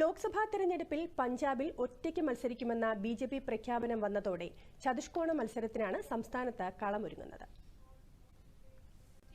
ലോക്സഭാ തെരഞ്ഞെടുപ്പിൽ പഞ്ചാബിൽ ഒറ്റയ്ക്ക് മത്സരിക്കുമെന്ന ബി പ്രഖ്യാപനം വന്നതോടെ ചതുഷ്കോണ മത്സരത്തിനാണ് സംസ്ഥാനത്ത് കളമൊരുങ്ങുന്നത്.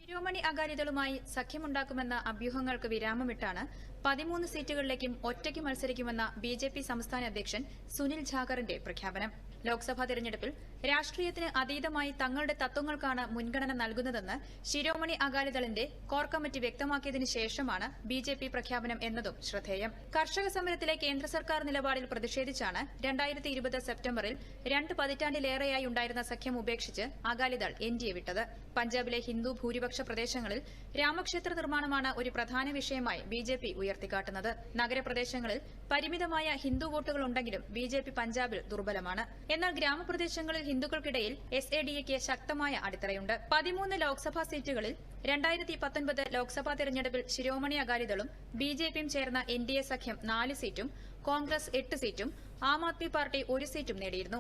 ശിരോമണി അകാലിദളുമായി സഖ്യമുണ്ടാക്കുമെന്ന അഭ്യൂഹങ്ങൾക്ക് വിരാമമിട്ടാണ് പതിമൂന്ന് സീറ്റുകളിലേക്കും ഒറ്റയ്ക്ക് മത്സരിക്കുമെന്ന ബി ജെ പി സംസ്ഥാന അധ്യക്ഷൻ സുനിൽ ഝാഗറിന്റെ പ്രഖ്യാപനം. ലോക്സഭാ തെരഞ്ഞെടുപ്പിൽ രാഷ്ട്രീയത്തിന് അതീതമായി തങ്ങളുടെ തത്വങ്ങൾക്കാണ് മുൻഗണന നൽകുന്നതെന്ന് ശിരോമണി അകാലിദളിന്റെ കോർ കമ്മിറ്റി വ്യക്തമാക്കിയതിനു ശേഷമാണ് ബി ജെ പി പ്രഖ്യാപനം എന്നതും ശ്രദ്ധേയം. കർഷക സമരത്തിലെ കേന്ദ്ര സർക്കാർ നിലപാടിൽ പ്രതിഷേധിച്ചാണ് രണ്ടായിരത്തി ഇരുപത് സെപ്റ്റംബറിൽ രണ്ട് പതിറ്റാണ്ടിലേറെയായി ഉണ്ടായിരുന്ന സഖ്യം ഉപേക്ഷിച്ച് അകാലിദൾ എൻ ഡി എ വിട്ടത്. പഞ്ചാബിലെ ഹിന്ദു ഭൂരിപക്ഷ പ്രദേശങ്ങളിൽ രാമക്ഷേത്ര നിർമ്മാണമാണ് ഒരു പ്രധാന വിഷയമായി ബി ജെ പി ഉയർത്തിക്കാട്ടുന്നത്. നഗരപ്രദേശങ്ങളിൽ പരിമിതമായ ഹിന്ദു വോട്ടുകൾ ഉണ്ടെങ്കിലും ബി ജെ പി പഞ്ചാബിൽ ദുർബലമാണ്. എന്നാൽ ഗ്രാമപ്രദേശങ്ങളിൽ ഹിന്ദുക്കൾക്കിടയിൽ എസ് എ ഡി എക്ക് ശക്തമായ അടിത്തറയുണ്ട്. പതിമൂന്ന് ലോക്സഭാ സീറ്റുകളിൽ രണ്ടായിരത്തി പത്തൊൻപത് ലോക്സഭാ തെരഞ്ഞെടുപ്പിൽ ശിരോമണി അകാലിദളും ബി ജെ പിയും ചേർന്ന എൻ ഡി എ സഖ്യം നാല് സീറ്റും കോൺഗ്രസ് എട്ട് സീറ്റും ആം ആദ്മി പാർട്ടി ഒരു സീറ്റും നേടിയിരുന്നു.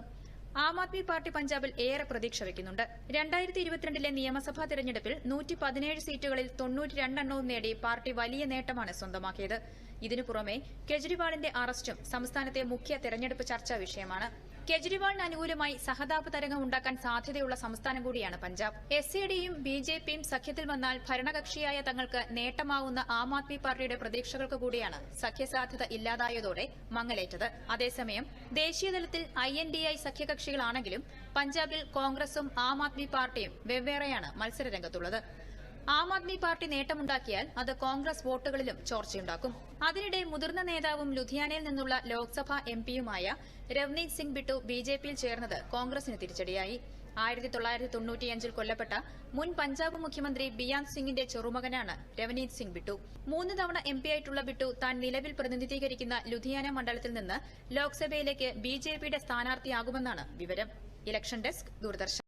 ആം ആദ്മി പാർട്ടി പഞ്ചാബിൽ ഏറെ പ്രതീക്ഷ വയ്ക്കുന്നുണ്ട് രണ്ടായിരത്തി ഇരുപത്തിരണ്ടിലെ നിയമസഭാ തെരഞ്ഞെടുപ്പിൽ നൂറ്റി പതിനേഴ് സീറ്റുകളിൽ തൊണ്ണൂറ്റി രണ്ടെണ്ണവും നേടി പാർട്ടി വലിയ നേട്ടമാണ് സ്വന്തമാക്കിയത്. ഇതിനു പുറമെ കെജ്രിവാളിന്റെ അറസ്റ്റും സംസ്ഥാനത്തെ മുഖ്യ തെരഞ്ഞെടുപ്പ് ചർച്ചാ വിഷയമാണ്. കെജ്രിവാളിന് അനുകൂലമായി സഹതാപ തരംഗം ഉണ്ടാക്കാൻ സാധ്യതയുള്ള സംസ്ഥാനം കൂടിയാണ് പഞ്ചാബ്. എസ് എ ഡിയും ബി ജെ പിയും സഖ്യത്തിൽ വന്നാൽ ഭരണകക്ഷിയായ തങ്ങൾക്ക് നേട്ടമാവുന്ന ആം ആദ്മി പാർട്ടിയുടെ പ്രതീക്ഷകൾക്ക് കൂടിയാണ് സഖ്യസാധ്യത ഇല്ലാതായതോടെ മങ്ങലേറ്റത്. അതേസമയം ദേശീയതലത്തിൽ ഐ എൻ ഡി ഐ സഖ്യകക്ഷികളാണെങ്കിലും പഞ്ചാബിൽ കോൺഗ്രസും ആം ആദ്മി പാർട്ടിയും വെവ്വേറെയാണ് മത്സരരംഗത്തുള്ളത്. ആം ആദ്മി പാർട്ടി നേട്ടമുണ്ടാക്കിയാൽ അത് കോൺഗ്രസ് വോട്ടുകളിലും ചോർച്ചയുണ്ടാക്കും. അതിനിടെ മുതിർന്ന നേതാവും ലുധിയാനയിൽ നിന്നുള്ള ലോക്സഭാ എംപിയുമായ രവ്നീത് സിംഗ് ബിട്ടു ബിജെപിയിൽ ചേർന്നത് കോൺഗ്രസിന് തിരിച്ചടിയായി. ആയിരത്തി തൊള്ളായിരത്തി തൊണ്ണൂറ്റിയഞ്ചിൽ കൊല്ലപ്പെട്ട മുൻ പഞ്ചാബ് മുഖ്യമന്ത്രി ബിയാൻ സിംഗിന്റെ ചെറുമകനാണ് രവനീത് സിംഗ് ബിട്ടു. മൂന്ന് തവണ എം ആയിട്ടുള്ള ബിട്ടു താൻ നിലവിൽ പ്രതിനിധീകരിക്കുന്ന ലുധിയാന മണ്ഡലത്തിൽ നിന്ന് ലോക്സഭയിലേക്ക് ബിജെപിയുടെ സ്ഥാനാർത്ഥിയാകുമെന്നാണ് വിവരം. Election desk Doordarshan.